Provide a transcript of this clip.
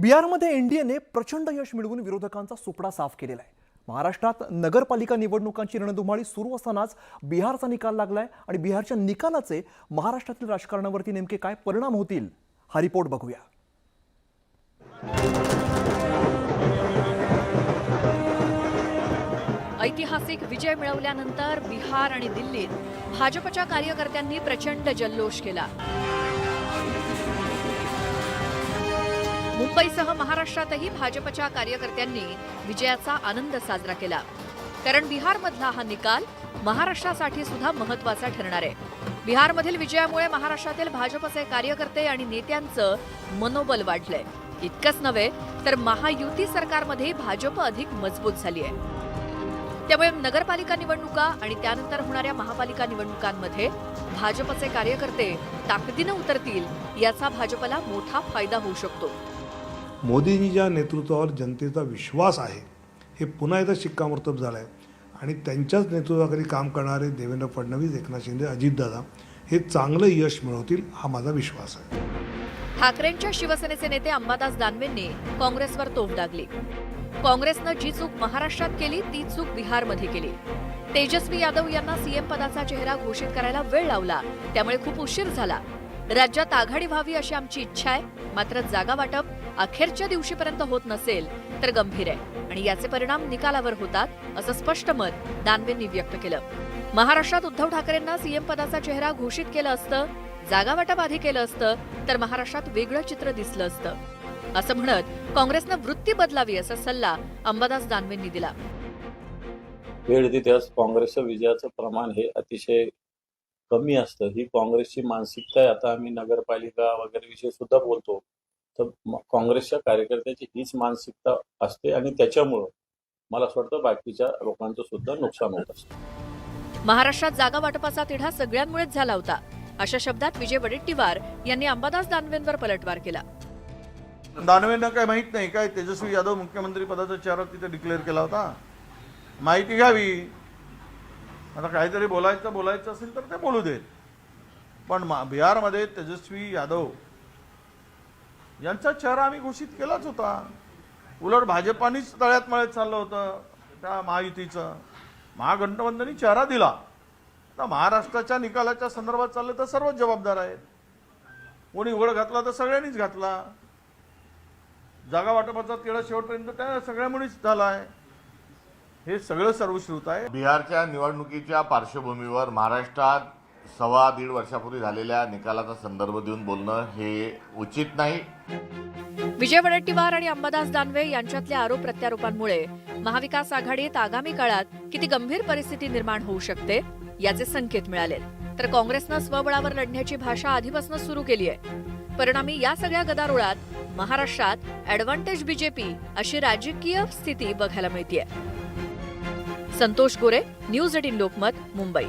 बिहारमध्ये एनडीएने प्रचंड यश मिळवून विरोधकांचा सुपडा साफ केलेला आहे. महाराष्ट्रात नगरपालिका निवडणुकांची रणधुमाळी सुरू असतानाच बिहारचा निकाल लागलाय आणि बिहारच्या निकालाचे महाराष्ट्रातील राजकारणावरती नेमके काय परिणाम होतील हा रिपोर्ट बघूया. ऐतिहासिक विजय मिळवल्यानंतर बिहार आणि दिल्लीत भाजपच्या कार्यकर्त्यांनी प्रचंड जल्लोष केला. मुंबईसह महाराष्ट्रातही भाजपच्या कार्यकर्त्यांनी विजयाचा आनंद साजरा केला. कारण बिहारमधला हा निकाल महाराष्ट्रासाठी सुद्धा महत्त्वाचा ठरणार आहे. बिहारमधील विजयामुळे महाराष्ट्रातील भाजपचे कार्यकर्ते आणि नेत्यांचं मनोबल वाढलंय. इतकंच नव्हे तर महायुती सरकारमध्ये भाजप अधिक मजबूत झाली आहे. त्यामुळे नगरपालिका निवडणुका आणि त्यानंतर होणाऱ्या महापालिका निवडणुकांमध्ये भाजपचे कार्यकर्ते ताकदीनं उतरतील याचा भाजपला मोठा फायदा होऊ शकतो. मोदींच्या नेतृत्वावर जनतेचा विश्वास आहे. हे पुन्हा एकदा शिक्कामोर्तब झालं आहे आणि त्यांच्याच नेतृत्वाखाली काम करणारे देवेंद्र फडणवीस एकनाथ शिंदे अजितदादा हे चांगलं यश मिळवतील हा माझा विश्वास आहे. ठाकरेंच्या शिवसेनेचे नेते अंबादास दानवेंनी काँग्रेसवर तोफ डागली काँग्रेसनं जी चूक महाराष्ट्रात केली ती चूक बिहारमध्ये केली. तेजस्वी यादव यांना सीएम पदाचा चेहरा घोषित करायला वेळ लावला. त्यामुळे खूप उशीर झाला. राज्यात आघाडी व्हावी अशी आमची इच्छा आहे. मात्र जागा वाटप अखेरच्या दिवशीपर्यंत होत नसेल तर गंभीर आहे. आणि याचे परिणाम निकालावर होतात असं स्पष्ट मत दानवेंनी व्यक्त केलं. महाराष्ट्रात उद्धव ठाकरेंना सीएम पदाचा चेहरा घोषित केलं असतं जागा वाटप आधी केलं असतं तर महाराष्ट्रात वेगळं चित्र दिसलं असतं. असं म्हणत काँग्रेसनं वृत्ती बदलावी असा सल्ला अंबादास दानवेंनी दिला. वेळ येते काँग्रेसच्या विजयाचं प्रमाण हे अतिशय कमी असतं. ही काँग्रेसची मानसिकता आहे. आता आम्ही नगरपालिका वगैरे विषयी सुद्धा बोलतो. तर काँग्रेसच्या कार्यकर्त्याची हीच मानसिकता असते आणि त्याच्यामुळं मला असं वाटतं बाकीच्या लोकांचं सुद्धा नुकसान होत असतं. महाराष्ट्रात जागा वाटपाचा तिढा सगळ्यांमुळेच झाला होता. अशा शब्दात विजय वडेट्टीवार यांनी अंबादास दानवेंवर पलटवार केला. दानवेंना काय माहीत नाही. काय तेजस्वी यादव मुख्यमंत्री पदाचा चेहरा तिथे डिक्लेअर केला होता. माहिती घ्यावी. आता काहीतरी बोलायचं बोलायचं असेल तर ते बोलू देत. पण मा- बिहारमध्ये तेजस्वी यादव यांचा चेहरा आम्ही घोषित केलाच होता. उलट भाजपानेच तळ्यात मळ्यात चाललं होतं त्या महायुतीचं. महागंठबंधनी चेहरा दिला. आता महाराष्ट्राच्या निकालाच्या संदर्भात चाललं तर सर्वच जबाबदार आहेत. कोणी उघड घातला तर सगळ्यांनीच घातला. जागा वाटपाचा तिळा शेवटपर्यंत त्या सगळ्यामुळेच झाला आहे हे सगळं सर्वश्रुत आहे. बिहारच्या निवडणुकीच्या पार्श्वभूमीवर महाराष्ट्रात सव्वा दीड वर्षापूर्वी झालेल्या निकालाचा संदर्भ देऊन बोलणं हे उचित नाही. विजय वडेट्टीवार आणि अंबादास दानवे यांच्यातल्या आरोप प्रत्यारोपांमुळे महाविकास आघाडीत आगामी काळात किती गंभीर परिस्थिती निर्माण होऊ शकते याचे संकेत मिळालेत. तर काँग्रेसनं स्वबळावर लढण्याची भाषा आधीपासून सुरू केली आहे. परिणामी या सगळ्या गदारोळात महाराष्ट्रात ऍडव्हान्टेज बीजेपी अशी राजकीय स्थिती बघायला मिळतीये. Santosh Gore news eighteen Lokmat Mumbai.